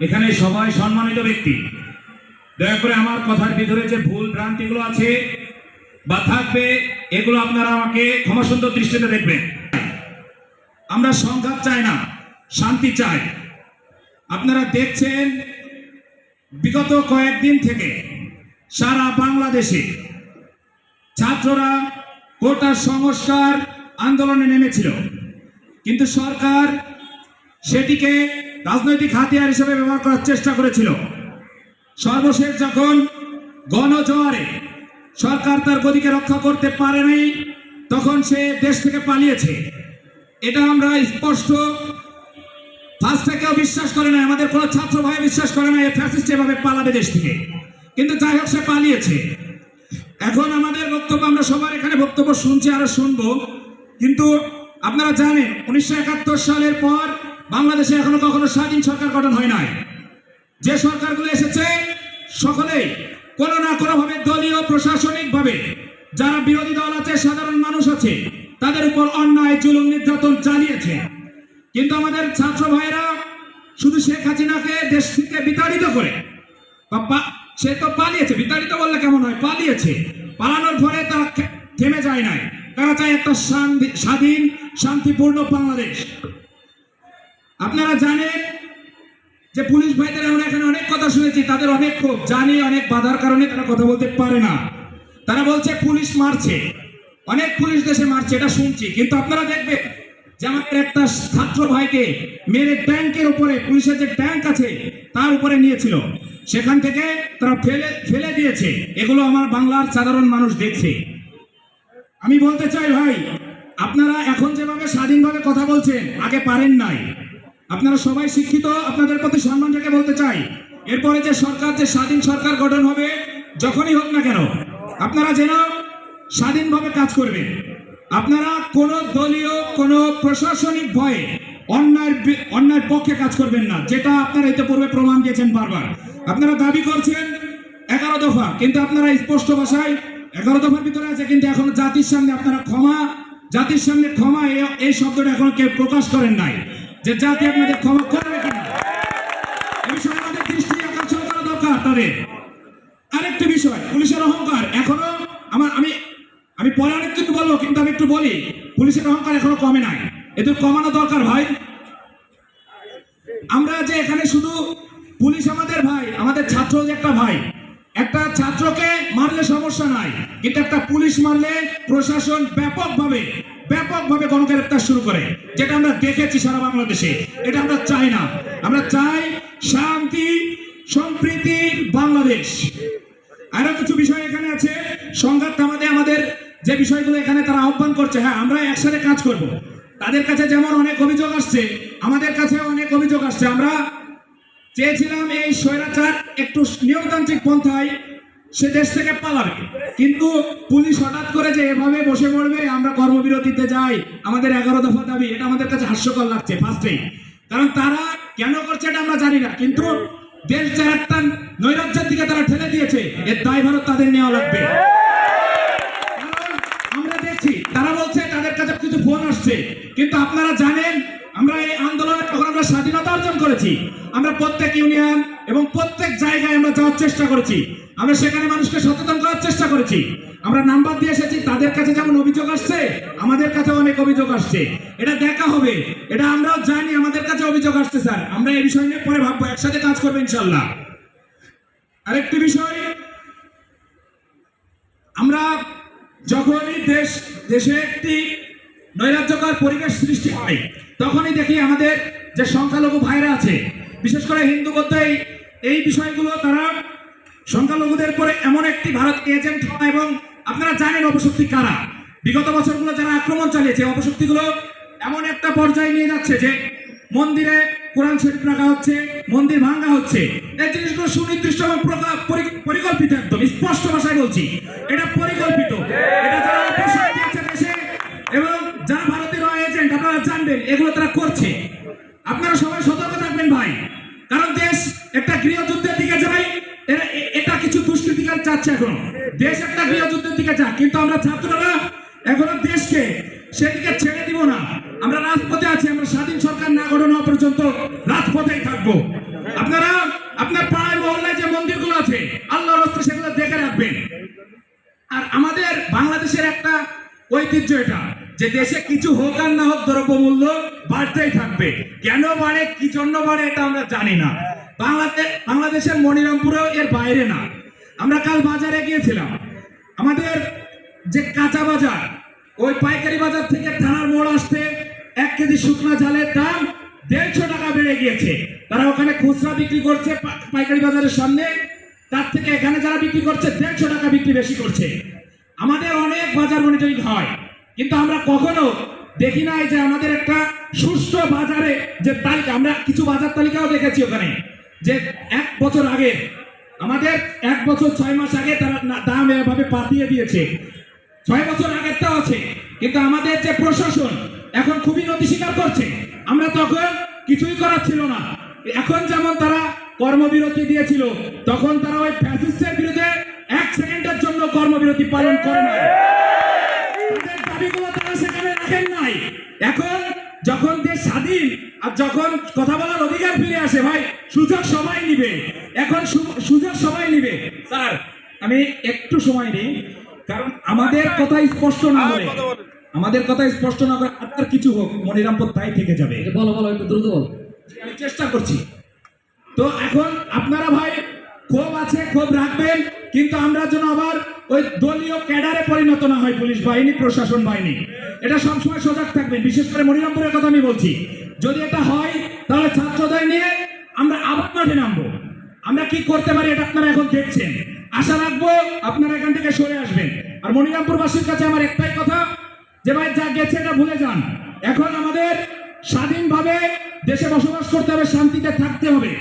এখানে সবাই সম্মানিত ব্যক্তি। দয়া করে আমার কথার ভিতরে যে ভুল ভ্রান্তিগুলো আছে বা থাকবে, এগুলো আপনারা আমাকে ক্ষমাসুন্দর দৃষ্টিতে দেখবেন। আমরা সংঘাত চাই না, শান্তি চাই। আপনারা দেখছেন, বিগত কয়েকদিন থেকে সারা বাংলাদেশে ছাত্ররা কোটা সংস্কার আন্দোলনে নেমেছিল। কিন্তু সরকার সেটিকে রাজনৈতিক হাতিয়ার হিসেবে ব্যবহার করার চেষ্টা করেছিল। সর্বশেষ যখন গণজোয়ারে সরকার তার গদিকে রক্ষা করতে পারেনি তখন সে দেশ থেকে পালিয়েছে। এটা আমরা স্পষ্ট। ফার্স্টে কেউ বিশ্বাস করে না আমাদের কোনো ছাত্র ভাই বিশ্বাস করে না এই ফ্যাসিস্ট এভাবে পালাবে দেশ থেকে। কিন্তু যাই হোক, সে পালিয়েছে। এখন আমাদের বক্তব্য, আমরা সবার এখানে বক্তব্য শুনছি আরও শুনব। কিন্তু আপনারা জানেন, উনিশশো একাত্তর সালের পর বাংলাদেশে এখনও কখনো স্বাধীন সরকার গঠন হয় নাই। যে সরকারগুলো এসেছে, সকলেই কোনো না কোনো ভাবে দলীয় প্রশাসনিক ভাবে যারা বিরোধী দল আছে, সাধারণ মানুষ আছে, তাদের উপর অন্যায়, জুলুম, নির্যাতন চালিয়েছে। কিন্তু আমাদের ছাত্র ভাইরা শুধু শেখ হাসিনাকে দেশ থেকে বিতাড়িত করে, বা সে তো পালিয়েছে। বিতাড়িত বললে কেমন হয়? পালিয়েছে। পালানোর ফলে তারা থেমে যায় নাই। তারা চায় একটা স্বাধীন, শান্তিপূর্ণ বাংলাদেশ। আপনারা জানেন যে পুলিশ ভাইদের আমরা এখানে অনেক কথা শুনেছি, তাদের অনেক ক্ষোভ। জানি অনেক বাধার কারণে তারা কথা বলতে পারে না। তারা বলছে, পুলিশ মারছে। অনেক পুলিশ দেশে মারছে, এটা শুনছি। কিন্তু আপনারা দেখবেন যে আমাদের একটা ছাত্র ভাইকে মেরে ট্যাঙ্কের উপরে, পুলিশের যে ট্যাঙ্ক আছে, তার উপরে নিয়েছিল। সেখান থেকে তারা ফেলে ফেলে দিয়েছে। এগুলো আমার বাংলার সাধারণ মানুষ দেখছে। আমি বলতে চাই, ভাই, আপনারা এখন যেভাবে স্বাধীনভাবে কথা বলছেন, আগে পারেন নাই। আপনারা সবাই শিক্ষিত, আপনাদের প্রতি সম্মান রেখে বলতে চাই। এরপরে যে সরকার, যে স্বাধীন সরকার গঠন হবে, যখনই হোক না কেন, আপনারা যেন স্বাধীনভাবে কাজ করবেন। আপনারা কোনো দলীয়, কোনো প্রশাসনিক ভয়ে অন্যায়ের অন্যায়ের পক্ষে কাজ করবেন না, যেটা আপনারা ইতিপূর্বে প্রমাণ দিয়েছেন বারবার। আপনারা দাবি করছেন এগারো দফা, কিন্তু আপনারা স্পষ্ট ভাষায় এগারো দফার ভিতরে আছে, কিন্তু এখনও জাতির সামনে আপনারা ক্ষমা, জাতির সামনে ক্ষমা এই- শব্দটা এখনও কেউ প্রকাশ করেন নাই। যে জাতি আপনাদের ক্ষমা করবে কিনা? এই বিষয়ে আমাদের দৃষ্টি আকর্ষণ করা দরকার তাদের আরেকটি বিষয়, পুলিশের অহংকার। এখনও আমার, আমি আমি পরে অনেক কিছু বলব, কিন্তু আমি একটু বলি, পুলিশের অহংকার এখনও কমে নাই। এদের কমানো দরকার ভাই। আমরা যে এখানে শুধু পুলিশ আমাদের ভাই, আমাদের ছাত্র যে একটা ভাই, একটা ছাত্রকে মারলে সমস্যা নাই, কিন্তু একটা পুলিশ মারলে প্রশাসন ব্যাপকভাবে ব্যাপকভাবে গণগ্রেপ্তার শুরু করে, যেটা আমরা দেখেছি সারা বাংলাদেশে। এটা আমরা চাই না। আমরা চাই শান্তি, সম্প্রীতি, বাংলাদেশ। আরও কিছু বিষয় এখানে আছে। সংঘাত আমাদের আমাদের যে বিষয়গুলো এখানে তারা আহ্বান করছে হ্যাঁ আমরা একসাথে কাজ করব। তাদের কাছে যেমন অনেক অভিযোগ আসছে, আমাদের কাছে অনেক অভিযোগ আসছে। আমরা চেয়েছিলাম এই স্বৈরাচার একটু নিয়মতান্ত্রিক পন্থায় সে দেশ থেকে পালাবে। কিন্তু পুলিশ হঠাৎ করে যে এভাবে বসে পড়বে, আমরা কর্মবিরতিতে যাই, আমাদের এগারো দফা দাবি, এটা আমাদের কাছে হাস্যকর লাগছে ফার্স্টেই কারণ তারা কেন করছে এটা আমরা জানি না, কিন্তু দেশ যে একটা নৈরাজ্যের দিকে তারা ঠেলে দিয়েছে, এর দায়ভার তাদের নেওয়া লাগবে। আমরা দেখছি, তারা বলছে তাদের কাছে কিছু ফোন আসছে, কিন্তু আপনারা জানেন আমরা এই আন্দোলনে তখন আমরা স্বাধীনতা অর্জন করেছি। আমরা প্রত্যেক ইউনিয়ন এবং প্রত্যেক জায়গায় আমরা যাওয়ার চেষ্টা করেছি। আমরা সেখানে মানুষকে সচেতন করার চেষ্টা করেছি। আমরা নাম্বার দিয়ে এসেছি, তাদের কাছে যেমন অভিযোগ আসছে, আমাদের কাছে অনেক অভিযোগ আসছে। এটা দেখা হবে। এটা আমরাও জানি, আমাদের কাছে অভিযোগ আসছে, স্যার। আমরা এই বিষয় নিয়ে পরে ভাববো, একসাথে কাজ করব ইনশাল্লাহ আরেকটি বিষয়, আমরা যখনই দেশ, দেশে একটি নৈরাজ্যকর পরিবেশ সৃষ্টি হয়। তখনই দেখি আমাদের যে সংখ্যালঘু ভাইরা আছে, বিশেষ করে হিন্দু এই এই বিষয়গুলো তারা সংখ্যালঘুদের পরে এমন একটি ভারত এজেন্ট হয় এবং আপনারা জানেন অপশক্তি কারা। বিগত বছরগুলো যারা আক্রমণ চালিয়েছে, অপশক্তিগুলো এমন একটা পর্যায়ে নিয়ে যাচ্ছে যে মন্দিরে কোরআন শরীফ রাখা হচ্ছে, মন্দির ভাঙ্গা হচ্ছে। এই জিনিসগুলো সুনির্দিষ্ট এবং পরিকল্পিত একদম, স্পষ্ট ভাষায় বলছি। এটা পরিকল্পিত যারা ভারতের এজেন্ট আপনারা জানবেন, এগুলো তারা করছে। আপনারা সবাই সতর্ক থাকবেন ভাই। কারণ দেশ একটা গৃহযুদ্ধের দিকে যায় এরা এটা কিছু দুষ্কৃতিকার চাচ্ছে এখন। দেশ একটা গৃহযুদ্ধের দিকে যাক, কিন্তু আমরা ছাত্ররা এখনও দেশকে সেদিকে ছেড়ে দিব না। আমরা রাজপথে আছি, আমরা স্বাধীন সরকার না গঠন পর্যন্ত রাজপথেই থাকব। আপনারা, আপনার পাড়ায়, মহল্লায় যে মন্দিরগুলো আছে, আল্লাহর হস্তে সেগুলো দেখে রাখবেন। আর আমাদের বাংলাদেশের একটা ঐতিহ্য এটা। যে দেশে কিছু হোক আর না হোক দ্রব্যমূল্য বাড়তেই থাকবে। কেন বাড়ে? কি জন্য বাড়ে এটা আমরা জানি না। বাংলাদেশ বাংলাদেশের মনিরামপুরেও এর বাইরে না। আমরা কাল বাজারে গিয়েছিলাম। আমাদের যে কাঁচা বাজার, ওই পাইকারি বাজার থেকে থানার মোড় আসতে এক কেজি শুকনা ঝালের দাম দেড়শো টাকা বেড়ে গিয়েছে। তারা ওখানে খুচরা বিক্রি করছে পাইকারি বাজারের সামনে। তার থেকে এখানে যারা বিক্রি করছে, দেড়শো টাকা বিক্রি বেশি করছে। আমাদের অনেক বাজার মনিটরিং হয়। কিন্তু আমরা কখনো দেখি নাই যে আমাদের একটা সুষ্ঠু বাজারে যে তালিকা, আমরা কিছু বাজার তালিকাও দেখেছি ওখানে, যে এক বছর আগে, আমাদের এক বছর ছয় মাস আগে তারা দাম এভাবে পাতিয়ে দিয়েছে। ছয় বছর আগেরটাও আছে, কিন্তু আমাদের যে প্রশাসন এখন খুবই নথি স্বীকার করছে। আমরা তখন কিছুই করার ছিল না। এখন যেমন তারা কর্মবিরতি দিয়েছিল, তখন তারা ওই ফ্যাসিস্টের বিরুদ্ধে এক সেকেন্ডের জন্য কর্মবিরতি পালন করে না দাবিগুলো তারা সেখানে রাখেন নাই। এখন যখন দেশ স্বাধীন আর যখন কথা বলার অধিকার ফিরে আসে ভাই সুযোগ সবাই নিবে। এখন সুযোগ সবাই নিবে। স্যার আমি একটু সময় নিই কারণ আমাদের কথা স্পষ্ট না করে আমাদের কথা স্পষ্ট না করে আপনার কিছু হোক মনিরামপুর তাই থেকে যাবে। বলো বলো একটু দ্রুত বলো। আমি চেষ্টা করছি। তো এখন আপনারা ভাই ক্ষোভ আছে, ক্ষোভ রাখবেন, কিন্তু আমরা যেন আবার ওই দলীয় ক্যাডারে পরিণত না হয়, পুলিশ বাহিনী, প্রশাসন বাহিনী। এটা সবসময় সজাগ থাকবেন, বিশেষ করে মনিরামপুরের কথা আমি বলছি। যদি এটা হয়, তাহলে ছাত্রদের নিয়ে আমরা আবার মাঠে নামবো। আমরা কি করতে পারি এটা আপনারা এখন দেখছেন। আশা রাখব আপনারা এখান থেকে সরে আসবেন। আর মনিরামপুরবাসীর কাছে আমার একটাই কথা, যে ভাই যা গেছে এটা ভুলে যান। এখন আমাদের স্বাধীনভাবে দেশে বসবাস করতে হবে, শান্তিতে থাকতে হবে।